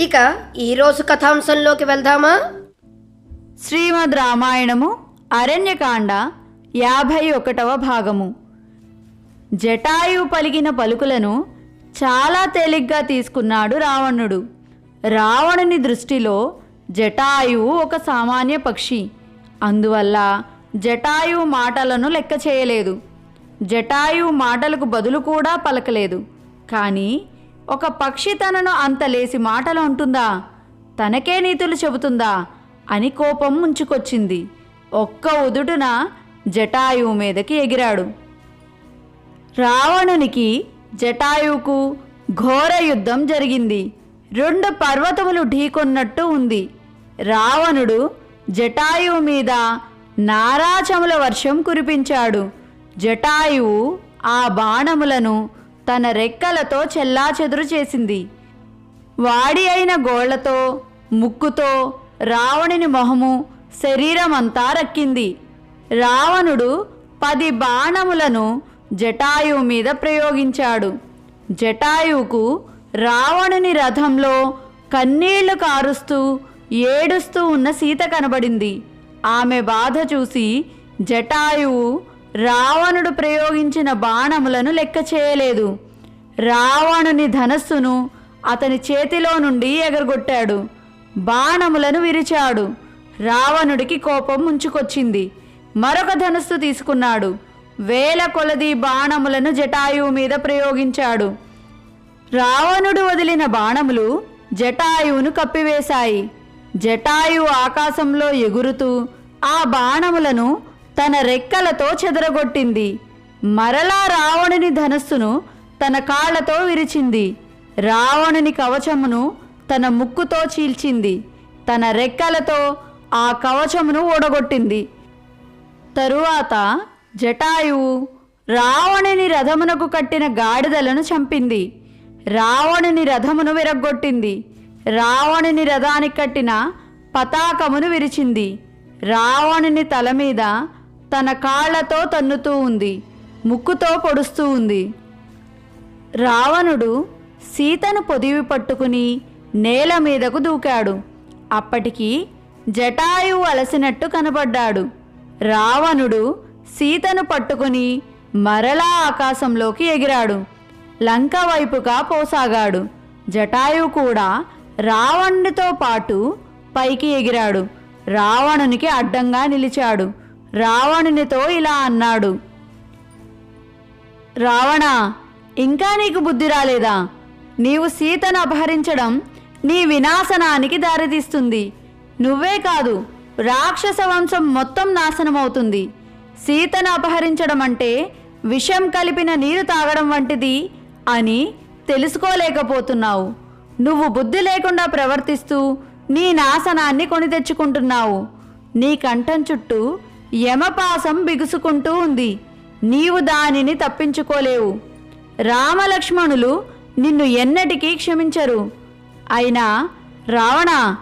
ఇక ఈరోజు కథాంశంలోకి వెళ్దామా? శ్రీమద్ రామాయణము అరణ్యకాండ యాభై ఒకటవ భాగము. జటాయువు పలికిన పలుకులను చాలా తేలిగ్గా తీసుకున్నాడు రావణుడు. రావణుని దృష్టిలో జటాయువు ఒక సామాన్య పక్షి. అందువల్ల జటాయువు మాటలను లెక్క చేయలేదు. జటాయువు మాటలకు బదులు కూడా పలకలేదు. కానీ ఒక పక్షి తనను అంత లేసి మాటలు అంటుందా? తనకే నీతులు చెబుతుందా? అని కోపం ముంచుకొచ్చింది. ఒక్క ఉదుటున జటాయువు మీదకి ఎగిరాడు. రావణునికి జటాయువుకు ఘోర యుద్ధం జరిగింది. రెండు పర్వతములు ఢీకొన్నట్టు ఉంది. రావణుడు జటాయువు మీద నారాచముల వర్షం కురిపించాడు. జటాయువు ఆ బాణములను తన రెక్కలతో చెల్లాచెదురు చేసింది. వాడి అయిన గోళ్ళతో ముక్కుతో రావణుని మొహము శరీరమంతా రక్కింది. రావణుడు పది బాణములను జటాయువు మీద ప్రయోగించాడు. జటాయువుకు రావణుని రథంలో కన్నీళ్ళు కారుస్తూ ఏడుస్తూ ఉన్న సీత కనబడింది. ఆమె బాధ చూసి జటాయువు రావణుడు ప్రయోగించిన బాణములను లెక్క చేయలేదు. రావణుని ధనస్సును అతని చేతిలో నుండి ఎగరగొట్టాడు. బాణములను విరిచాడు. రావణుడికి కోపం ముంచుకొచ్చింది. మరొక ధనుస్సు తీసుకున్నాడు. వేల కొలది బాణములను జటాయువు మీద ప్రయోగించాడు. రావణుడు వదిలిన బాణములు జటాయువును కప్పివేశాయి. జటాయువు ఆకాశంలో ఎగురుతూ ఆ బాణములను తన రెక్కలతో చెదరగొట్టింది. మరలా రావణుని ధనస్సును తన కాళ్ళతో విరిచింది. రావణుని కవచమును తన ముక్కుతో చీల్చింది. తన రెక్కలతో ఆ కవచమును ఓడగొట్టింది తరువాత జటాయువు రావణుని రథమునకు కట్టిన గాడిదలను చంపింది. రావణుని రథమును విరగ్గొట్టింది. రావణుని రథానికి కట్టిన పతాకమును విరిచింది. రావణుని తల మీద తన కాళ్ళతో తన్నుతూ ఉంది ముక్కుతో పొడుస్తూ ఉంది. రావణుడు సీతను పొదివి పట్టుకుని నేల మీదకు దూకాడు. అప్పటికి జటాయువు అలసినట్టు కనబడ్డాడు. రావణుడు సీతను పట్టుకుని మరలా ఆకాశంలోకి ఎగిరాడు. లంక వైపుగా పోసాగాడు. జటాయువు కూడా రావణుడితో పాటు పైకి ఎగిరాడు. రావణునికి అడ్డంగా నిలిచాడు. రావణునితో ఇలా అన్నాడు. రావణ ఇంకా నీకు బుద్ధి రాలేదా? నీవు సీతను అపహరించడం నీ వినాశనానికి దారితీస్తుంది. నువ్వే కాదు రాక్షస వంశం మొత్తం నాశనమవుతుంది. సీతను అపహరించడం అంటే విషం కలిపిన నీరు తాగడం వంటిది అని తెలుసుకోలేకపోతున్నావు. నువ్వు బుద్ధి లేకుండా ప్రవర్తిస్తూ నీ నాశనాన్ని కొని తెచ్చుకుంటున్నావు. నీ కంఠం చుట్టూ యమపాసం బిగుసుకుంటూ ఉంది. నీవు దానిని తప్పించుకోలేవు. రామలక్ష్మణులు నిన్ను ఎన్నటికీ క్షమించరు. అయినా రావణ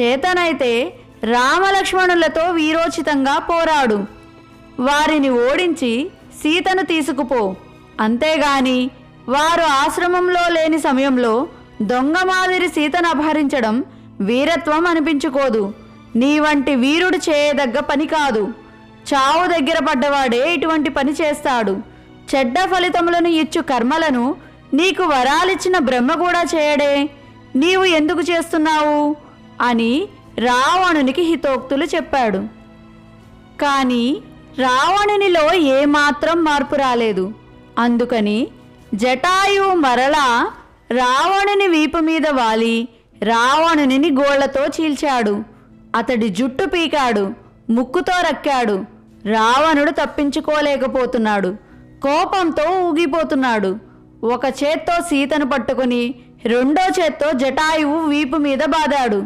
చేతనైతే రామలక్ష్మణులతో వీరోచితంగా పోరాడు. వారిని ఓడించి సీతను తీసుకుపో. అంతేగాని వారు ఆశ్రమంలో లేని సమయంలో దొంగ మాదిరి సీతను అపహరించడం వీరత్వం అనిపించుకోదు. నీ వంటి వీరుడు చేయదగ్గ పని కాదు. చావు దగ్గర పడ్డవాడే ఇటువంటి పని చేస్తాడు. చెడ్డ ఫలితములను ఇచ్చు కర్మలను నీకు వరాలిచ్చిన బ్రహ్మ కూడా చేయడే. నీవు ఎందుకు చేస్తున్నావు? అని రావణునికి హితోక్తులు చెప్పాడు. కానీ రావణునిలో ఏమాత్రం మార్పు రాలేదు. అందుకని జటాయువు మరలా రావణుని వీపు మీద వాలి రావణునిని గోళ్ళతో చీల్చాడు. అతడి జుట్టు పీకాడు ముక్కుతో రక్కాడు. రావణుడు తప్పించుకోలేకపోతున్నాడు. కోపంతో ఊగిపోతున్నాడు. ఒక చేత్తో సీతను పట్టుకుని రెండో చేత్తో జటాయువు వీపు మీద బాదాడు.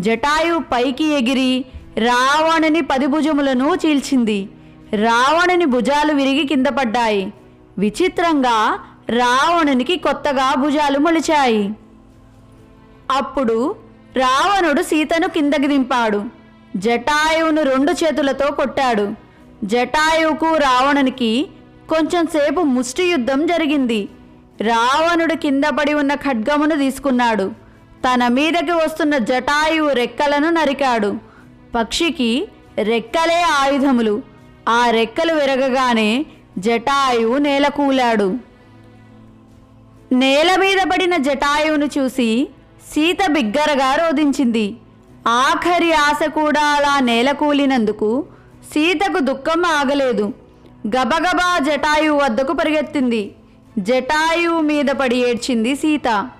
జటాయువు పైకి ఎగిరి రావణుని పది భుజములను చీల్చింది. రావణుని భుజాలు విరిగి కింద పడ్డాయి. విచిత్రంగా రావణునికి కొత్తగా భుజాలు మొలిచాయి. అప్పుడు రావణుడు సీతను కిందకి దింపాడు. జటాయువును రెండు చేతులతో కొట్టాడు. జటాయువుకు రావణునికి కొంచెం సేపు ముష్టి యుద్ధం జరిగింది. రావణుడు కింద పడి ఉన్న ఖడ్గమును తీసుకున్నాడు. తన మీదకి వస్తున్న జటాయువు రెక్కలను నరికాడు. పక్షికి రెక్కలే ఆయుధములు. ఆ రెక్కలు విరగగానే జటాయువు నేలకూలాడు నేల మీద పడిన జటాయువును చూసి సీత బిగ్గరగా రోధించింది. ఆఖరి ఆశ కూడా అలా నేలకూలినందుకు సీతకు దుఃఖం ఆగలేదు. గబగబా జటాయువు వద్దకు పరిగెత్తింది. జటాయువు మీద పడి ఏడ్చింది సీత.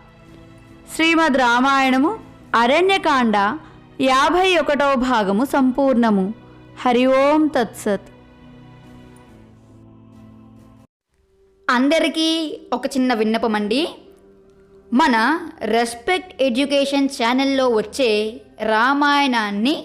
శ్రీమద్ రామాయణము అరణ్యకాండ యాభై ఒకటవ భాగము సంపూర్ణము. హరి ఓం తత్సత్. అందరికీ ఒక చిన్న విన్నపం అండి మన రెస్పెక్ట్ ఎడ్యుకేషన్ ఛానల్లో వచ్చే రామాయణాన్ని